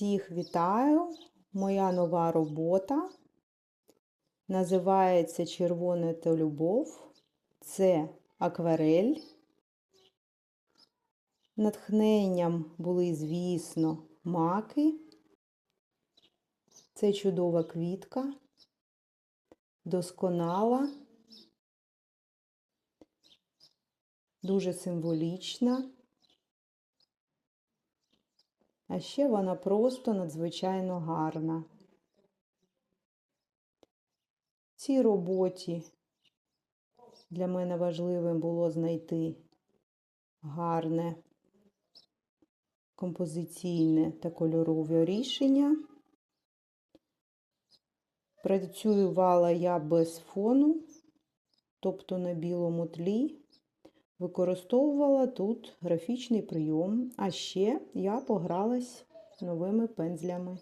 Всіх вітаю! Моя нова робота називається Червоне та любов. Це акварель. Натхненням були, звісно, маки. Це чудова квітка, досконала, дуже символічна. А ще вона просто надзвичайно гарна. В цій роботі для мене важливим було знайти гарне композиційне та кольорове рішення. Працювала я без фону, тобто на білому тлі. Використовувала тут графічний прийом, а ще я погралась новими пензлями.